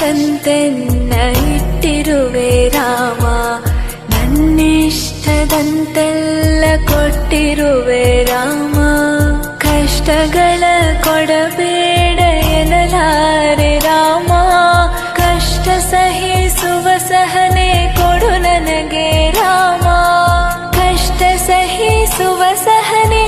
ನನ್ನಿಷ್ಟದಂತೆನ್ನ ಇಟ್ಟಿರುವೆ ರಾಮ. ನನ್ನಿಷ್ಟದಂತೆಲ್ಲ ಕೊಟ್ಟಿರುವೆ ರಾಮ. ಕಷ್ಟಗಳ ಕೊಡಬೇಡ ಎನ್ನಲಾರೆ ರಾಮ. ಕಷ್ಟ ಸಹಿಸುವ ಸಹನೆ ಕೊಡು ನನಗೆ ರಾಮ. ಕಷ್ಟ ಸಹಿಸುವ ಸಹನೆ